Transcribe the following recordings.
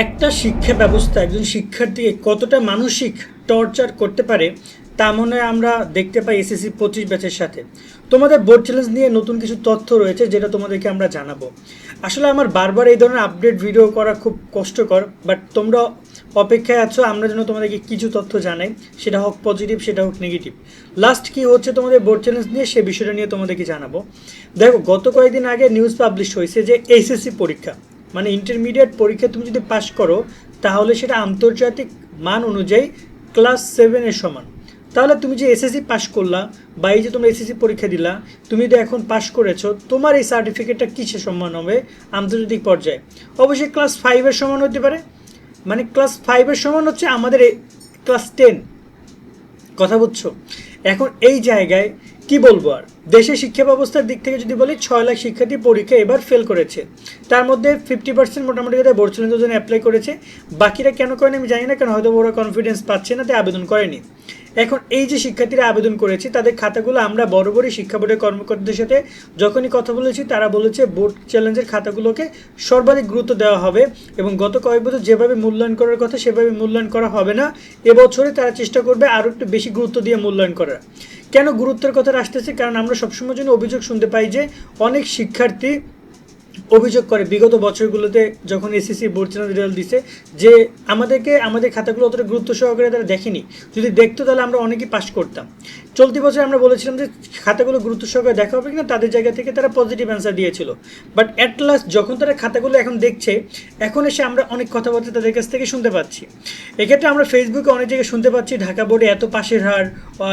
একটা শিক্ষা ব্যবস্থা, একজন শিক্ষার্থীকে কতটা মানসিক টর্চার করতে পারে, তা মনে আমরা দেখতে পাই এসএসসি পঁচিশ ব্যাচের সাথে। তোমাদের বোর্ড চ্যালেঞ্জ নিয়ে নতুন কিছু তথ্য রয়েছে যেটা তোমাদেরকে আমরা জানাব। আসলে আমার বারবার এই ধরনের আপডেট ভিডিও করা খুব কষ্টকর বাট তোমরা অপেক্ষায় আছো, আমরা যেন তোমাদেরকে কিছু তথ্য জানাই। সেটা হোক পজিটিভ সেটা হোক নেগেটিভ লাস্ট কি হচ্ছে তোমাদের বোর্ড চ্যালেঞ্জ নিয়ে, সে বিষয়টা নিয়ে তোমাদেরকে জানাব। দেখো, গত কয়েকদিন আগে নিউজ পাবলিশ হয়েছে যে এইচএসসি পরীক্ষা। মানে ইন্টারমিডিয়েট পরীক্ষা তুমি যদি পাশ করো, তাহলে সেটা আন্তর্জাতিক মান অনুযায়ী ক্লাস সেভেনের সমান। তাহলে তুমি যে এসএসসি পাশ করলা বা এই যে তোমরা এসএসসি পরীক্ষা দিলা, তুমি যদি এখন পাশ করেছ, তোমার এই সার্টিফিকেটটা কিসের সমান হবে? আন্তর্জাতিক পর্যায়ে। অবশ্যই ক্লাস ফাইভের সমান হতে পারে। মানে ক্লাস ফাইভের সমান হচ্ছে আমাদের ক্লাস টেন কথা বুঝছ? এখন এই জায়গায় কি বলব আর? দেশের শিক্ষা ব্যবস্থার দিক থেকে যদি বলি, ছয় লাখ শিক্ষার্থী পরীক্ষা এবার ফেল করেছে। তার মধ্যে ফিফটি পার্সেন্ট মোটামুটি তাদের বোর্ড চ্যালেঞ্জের অ্যাপ্লাই করেছে। বাকিরা কেন করেনি আমি জানি না, কারণ হয়তো ওরা কনফিডেন্স পাচ্ছে না, তাই আবেদন করেনি। এখন এই যে শিক্ষার্থীরা আবেদন করেছে, তাদের খাতাগুলো আমরা বরাবরই শিক্ষা বোর্ডের কর্মকর্তাদের সাথে যখনই কথা বলেছি, তারা বলেছে বোর্ড চ্যালেঞ্জের খাতাগুলোকে সর্বাধিক গুরুত্ব দেওয়া হবে এবং গত কয়েক বছর যেভাবে মূল্যায়ন করার কথা, সেভাবে মূল্যায়ন করা হবে না। এবছরে তারা চেষ্টা করবে আরও একটু বেশি গুরুত্ব দিয়ে মূল্যায়ন করার। কেন গুরুত্বের কথা আসতেছে? কারণ আমরা সবসময় জন্য অভিযোগ শুনতে পাই যে, অনেক শিক্ষার্থী অভিযোগ করে। বিগত বছরগুলোতে যখন এসএসসি বোর্ড চ্যানেল রেজাল্ট দিছে, যে আমাদেরকে, আমাদের খাতাগুলো অতটা গুরুত্ব সহকারে তারা দেখেনি। যদি দেখতো তাহলে আমরা অনেকেই পাশ করতাম। চলতি বছর আমরা বলেছিলাম যে খাতাগুলো গুরুত্ব সহকারে দেখা হবে কিনা, তাদের জায়গা থেকে তারা পজিটিভ অ্যান্সার দিয়েছিল। বাট অ্যাট লাস্ট যখন তারা খাতাগুলো এখন দেখছে, এখন এসে আমরা অনেক কথাবার্তা তাদের কাছ থেকে শুনতে পাচ্ছি। এক্ষেত্রে আমরা ফেসবুকে অনেক জায়গায় শুনতে পাচ্ছি, ঢাকা বোর্ডে এত পাশের হার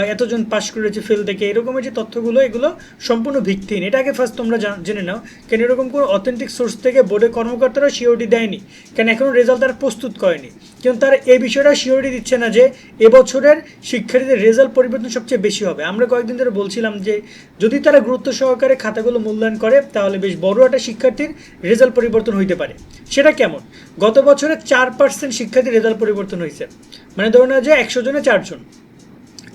এতজন পাস করেছে ফেল থেকে এরকমের যে তথ্যগুলো, এগুলো সম্পূর্ণ ভিত্তিহীন। এটা আগে ফার্স্ট তোমরা জান- নাও, কেন এরকম কোনো অথেন্টিক সোর্স থেকে বোর্ডের কর্মকর্তারা শিওরিটি দেয়নি, কেন এখনও রেজাল্ট তারা প্রস্তুত করেনি। কিন্তু তারা এই বিষয়টা শিওরিটি দিচ্ছে না যে এবছরের শিক্ষার্থীদের রেজাল্ট পরিবর্তন সবচেয়ে বেশি হবে। আমরা কয়েকদিন ধরে বলছিলাম যে, যদি তারা গুরুত্ব সহকারে খাতাগুলো মূল্যায়ন করে, তাহলে বেশ বড় একটা শিক্ষার্থীর রেজাল্ট পরিবর্তন হইতে পারে। সেটা কেমন? গত বছরে চার পার্সেন্ট শিক্ষার্থীর রেজাল্ট পরিবর্তন হয়েছে মানে ধরে নেওয়া যায় একশো জনে চারজন।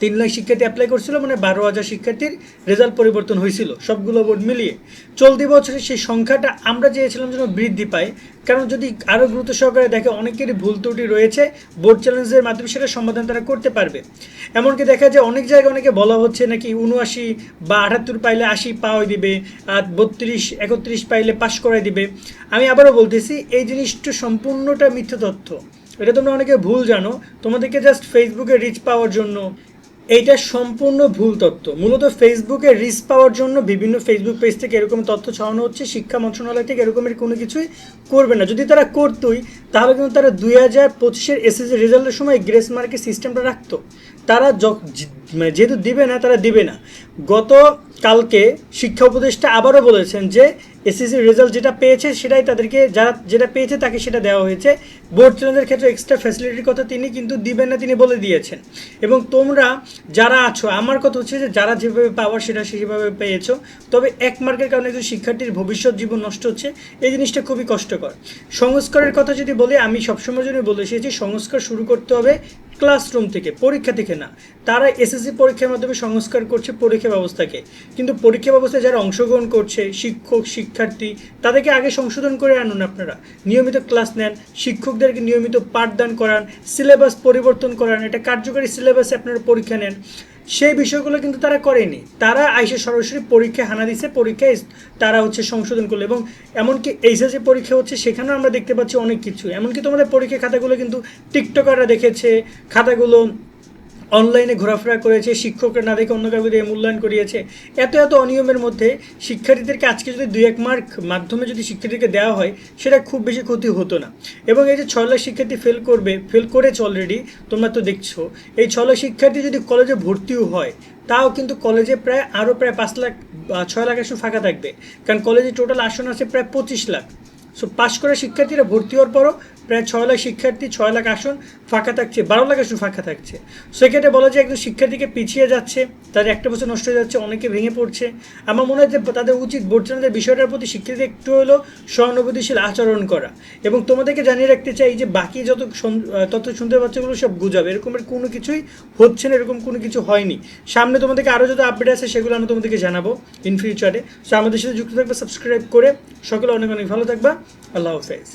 তিন লাখ শিক্ষার্থী অ্যাপ্লাই করছিল মানে বারো হাজার শিক্ষার্থীর রেজাল্ট পরিবর্তন হয়েছিল, সবগুলো বোর্ড মিলিয়ে। চলতি বছরে সেই সংখ্যাটা আমরা চেয়েছিলাম যেন বৃদ্ধি পায়, কারণ যদি আরও গুরুত্ব সহকারে দেখে অনেকেরই ভুল ত্রুটি রয়েছে, বোর্ড চ্যালেঞ্জের মাধ্যমে সেটা সমাধান তারা করতে পারবে। এমনকি দেখা যায় অনেক জায়গায় অনেকে বলা হচ্ছে নাকি উনআশি বা আটাত্তর পাইলে আশি পাওয়াই দিবে, আর বত্রিশ, একত্রিশ পাইলে পাশ করাই দিবে। আমি আবারও বলতেছি, এই জিনিসটা সম্পূর্ণটা মিথ্যে তথ্য। এটা তোমরা অনেকে ভুল জানো, তোমাদেরকে জাস্ট ফেসবুকে রিচ পাওয়ার জন্য। এইটা সম্পূর্ণ ভুল তথ্য। মূলত ফেসবুকে রিস্ক পাওয়ার জন্য বিভিন্ন ফেসবুক পেজ থেকে এরকম তথ্য ছড়ানো হচ্ছে, শিক্ষা মন্ত্রণালয় থেকে এরকমের কোনো কিছুই করবে না। যদি তারা করতোই, তাহলে কিন্তু তারা দুই হাজার পঁচিশের এসএসসি রেজাল্টের সময় গ্রেস মার্কের সিস্টেমটা রাখতো। তারা মানে যেহেতু দিবে না, তারা দিবে না। গত কালকে শিক্ষা উপদেষ্টা আবারও বলেছেন যে এসএসসি রেজাল্ট যেটা পেয়েছে সেটাই তাদেরকে যারা যেটা পেয়েছে তাকে সেটা দেওয়া হয়েছে। বোর্ড চ্যালেঞ্জের ক্ষেত্রে এক্সট্রা ফ্যাসিলিটির কথা তিনি কিন্তু দিবেন না, তিনি বলে দিয়েছেন। এবং তোমরা যারা আছো, আমার কথা হচ্ছে যে যারা যেভাবে পাওয়ার সেটা সেভাবে পেয়েছ। তবে এক মার্কের কারণে একজন শিক্ষার্থীর ভবিষ্যৎ জীবন নষ্ট হচ্ছে। এই জিনিসটা খুবই কষ্টকর। সংস্কারের কথা যদি বলি, আমি সবসময় জন্য বলে এসেছি, সংস্কার শুরু করতে হবে। ক্লাসরুম থেকে, পরীক্ষা থেকে না। তারা এসএসসি পরীক্ষার মাধ্যমে সংস্কার করছে পরীক্ষা ব্যবস্থাকে। কিন্তু পরীক্ষা ব্যবস্থায় যারা অংশগ্রহণ করছে, শিক্ষক, শিক্ষার্থী, তাদেরকে আগে সংশোধন করে আনুন আপনারা। নিয়মিত ক্লাস নেন, শিক্ষকদেরকে নিয়মিত পাঠদান করান সিলেবাস পরিবর্তন করান, এটা কার্যকরী সিলেবাসে আপনারা পরীক্ষা নেন। সেই বিষয়গুলো কিন্তু তারা করেনি। তারা আইসে সরাসরি পরীক্ষায় হানা দিছে, পরীক্ষায় তারা হচ্ছে সংশোধন করল এবং এমনকি এইচএসসি পরীক্ষা হচ্ছে, সেখানেও আমরা দেখতে পাচ্ছি অনেক কিছু। এমনকি তোমাদের পরীক্ষা খাতাগুলো কিন্তু টিকটকাররা দেখেছে, খাতাগুলো অনলাইনে ঘোরাফেরা করেছে, শিক্ষকরা না দেখে অন্য কাউকে দিয়ে মূল্যায়ন করিয়েছে। এত এত অনিয়মের মধ্যে শিক্ষার্থীদেরকে আজকে যদি দুই এক মার্ক মাধ্যমে যদি শিক্ষার্থীকে দেওয়া হয়, সেটা খুব বেশি ক্ষতি হতো না। এবং এই যে ছয় লাখ শিক্ষার্থী ফেল করবে ফেল করেছে অলরেডি তোমরা তো দেখছ। এই ছয় লাখ শিক্ষার্থী যদি কলেজে ভর্তিও হয়, তাও কিন্তু কলেজে প্রায় আরও প্রায় পাঁচ লাখ ছয় লাখ আসন ফাঁকা থাকবে। কারণ কলেজে টোটাল আসন আছে প্রায় পঁচিশ লাখ। সো পাশ করা শিক্ষার্থীরা ভর্তি হওয়ার পরও প্রায় ছয় লাখ শিক্ষার্থী, ছয় লাখ আসন ফাঁকা থাকছে, বারো লাখ আসন ফাঁকা থাকছে। সেক্ষেত্রে বলা যায় একজন শিক্ষার্থীকে পিছিয়ে যাচ্ছে, তাদের একটা বছর নষ্ট হয়ে যাচ্ছে, অনেকে ভেঙে পড়ছে। আমার মনে হয় যে তাদের উচিত বোর্ড চ্যানেলের বিষয়টার প্রতি শিক্ষার্থী একটু হলেও সহানুভূতিশীল আচরণ করা। এবং তোমাদেরকে জানিয়ে রাখতে চাই যে বাকি যত তথ্য শুনতে পাচ্ছ ওগুলো সব গুজব, এরকমের কোনো কিছুই হচ্ছে না, এরকম কোনো কিছু হয়নি। সামনে তোমাদেরকে আরও যত আপডেট আছে সেগুলো আমি তোমাদেরকে জানাব ইন ফিউচারে সো আমাদের সাথে যুক্ত থাকবে সাবস্ক্রাইব করে সকলে অনেক অনেক ভালো থাকবা। আল্লাহ হাফেজ।